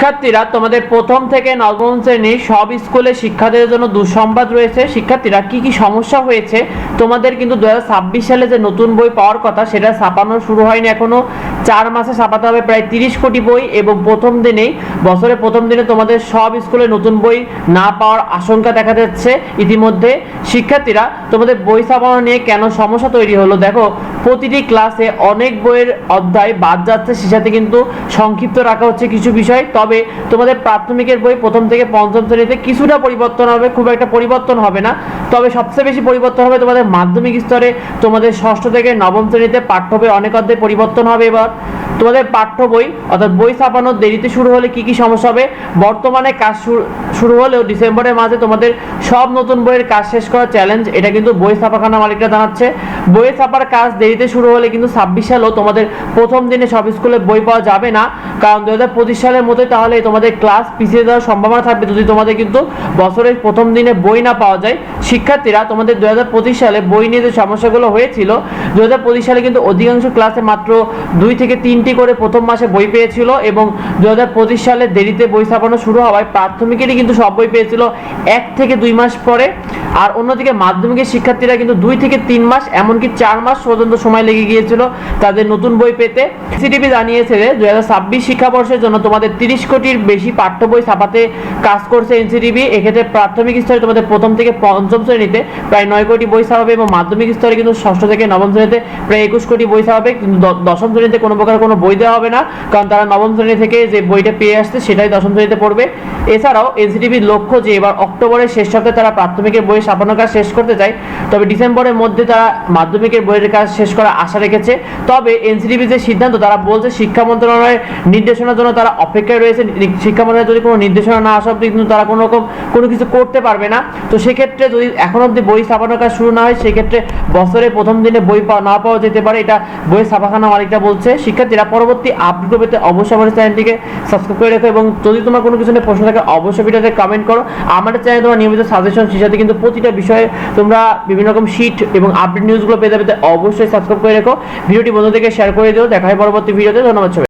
শিক্ষার্থীরা তোমাদের প্রথম থেকে নবম শ্রেণির সব স্কুলে শিক্ষার্থীদের জন্য দুঃসংবাদ রয়েছে। শিক্ষার্থীরা কি কি সমস্যা হয়েছে? তোমাদের কিন্তু দু হাজার ছাব্বিশ সালে যে নতুন বই পাওয়ার কথা, সেটা ছাপানো শুরু হয়নি এখনও। চার মাসে ছাপাতে হবে প্রায় তিরিশ কোটি বই এবং প্রথম দিনেই, বছরের প্রথম দিনে তোমাদের সব স্কুলে নতুন বই না পাওয়ার আশঙ্কা দেখা যাচ্ছে। ইতিমধ্যে শিক্ষার্থীরা তোমাদের বই ছাপানো নিয়ে কেন সমস্যা তৈরি হলো? দেখো, প্রতিটি ক্লাসে অনেক বইয়ের অধ্যায় বাদ যাচ্ছে সে সাথে কিন্তু সংক্ষিপ্ত রাখা হচ্ছে কিছু বিষয়। তবে তোমাদের প্রাথমিকের বই প্রথম থেকে পঞ্চম শ্রেণীতে কিছুটা পরিবর্তন হবে, খুব একটা পরিবর্তন হবে না। তবে সবচেয়ে বেশি পরিবর্তন হবে তোমাদের মাধ্যমিক স্তরে, তোমাদের ষষ্ঠ থেকে নবম শ্রেণীতে পাঠ্য বই অনেক অধ্যায় পরিবর্তন হবে এবার। তোমাদের পাঠ্য বই, অর্থাৎ বই ছাপানোর দেরিতে শুরু হলে কি কি সমস্যা হবে? বর্তমানে কাজ শুরু- শুরু হলেও ডিসেম্বরের মাঝে তোমাদের সব নতুন বইয়ের কাজ শেষ করা চ্যালেঞ্জ এটা কিন্তু বই ছাপাখানা মালিকরা জানাচ্ছে। বই ছাপার কাজ দেরিতে শুরু হলে কিন্তু ছাব্বিশ সালেও তোমাদের প্রথম দিনে সব স্কুলে বই পাওয়া যাবে না। কারণ দু হাজার পঁচিশ সালের মতোই তাহলে তোমাদের ক্লাস পিছিয়ে যাওয়ার সম্ভাবনা থাকবে যদি তোমাদের কিন্তু বছরের প্রথম দিনে বই না পাওয়া যায়। শিক্ষার্থীরা তোমাদের দু হাজার পঁচিশ সালে বই নিয়ে যে সমস্যাগুলো হয়েছিল দু হাজার পঁচিশ সালে কিন্তু অধিকাংশ ক্লাসে মাত্র দুই থেকে তিনটি করে প্রথম মাসে বই পেয়েছিল এবং দু হাজার পঁচিশ সালে দেরিতে বই ছাপানো শুরু হওয়ায় প্রাথমিকেরই কিন্তু সব বই পেয়েছিল এক থেকে দুই মাস পরে। আর অন্যদিকে মাধ্যমিকের শিক্ষার্থীরা কিন্তু দুই থেকে তিন মাস এমনকি চার মাস পর্যন্ত সময় লেগে গিয়েছিল তাদের নতুন বই পেতে। সিটিভি জানিয়েছে যে দু ছাব্বিশ শিক্ষাবর্ষের জন্য তোমাদের তিরিশ কোটির বেশি পাঠ্য বই ছাপাতে কাজ করছে এনসিটিভি এক্ষেত্রে প্রাথমিক স্তরে তোমাদের প্রথম থেকে পঞ্চম শ্রেণীতে প্রায় নয় কোটি বই ছাপাবে এবং মাধ্যমিক স্তরে কিন্তু ষষ্ঠ থেকে নবম শ্রেণীতে প্রায় একুশ কোটি বই ছাপাবে। কিন্তু দশম শ্রেণীতে কোনো প্রকার কোনো বই দেওয়া হবে না, কারণ তারা নবম শ্রেণি থেকে যে বইটা পেয়ে আসছে সেটাই দশম শ্রেণীতে পড়বে। এছাড়াও এনসিটিভির লক্ষ্য যে, এবার অক্টোবরের শেষ সপ্তাহে তারা প্রাথমিকের বই ছাপানোর কাজ শেষ করতে চায়, তবে ডিসেম্বরের মধ্যে তারা মাধ্যমিকের বইয়ের কাজ শেষ করার আশা রেখেছে। তবে এনসিটিভি যে সিদ্ধান্ত, তারা বলছে শিক্ষা মন্ত্রণালয়ের নির্দেশনার জন্য তারা অপেক্ষায় রয়েছে। শিক্ষা মন্ত্রণালয় যদি কোনো নির্দেশনা না আসা অব্দি কিন্তু তারা কোনো রকম কোনো কিছু করতে পারবে না। তো সেক্ষেত্রে যদি এখন অব্দি বই ছাপানোর কাজ শুরু না হয়, সেক্ষেত্রে বছরের প্রথম দিনে বই না পাওয়া যেতে পারে। এটা বই ছাপাখানা মালিকরা বলছে। শিক্ষার্থীরা পরবর্তী আপডেট পেতে অবশ্যই আমাদের চ্যানেলটিকে সাবস্ক্রাইব করে রেখো এবং যদি তোমার কোনো কিছু নিয়ে প্রশ্ন থাকে, অবশ্যই ভিডিওতে কমেন্ট করো। আমাদের চ্যানেলে তোমার নিয়মিত সাজেশন সেই সাথে কিন্তু প্রতিটা বিষয়ে তোমরা বিভিন্ন রকম শিট এবং আপডেট নিউজগুলো পেতে পেতে অবশ্যই সাবস্ক্রাইব করে রেখো। ভিডিওটি বন্ধুদেরকে শেয়ার করে দিও। দেখা হয় পরবর্তী ভিডিওতে ধন্যবাদ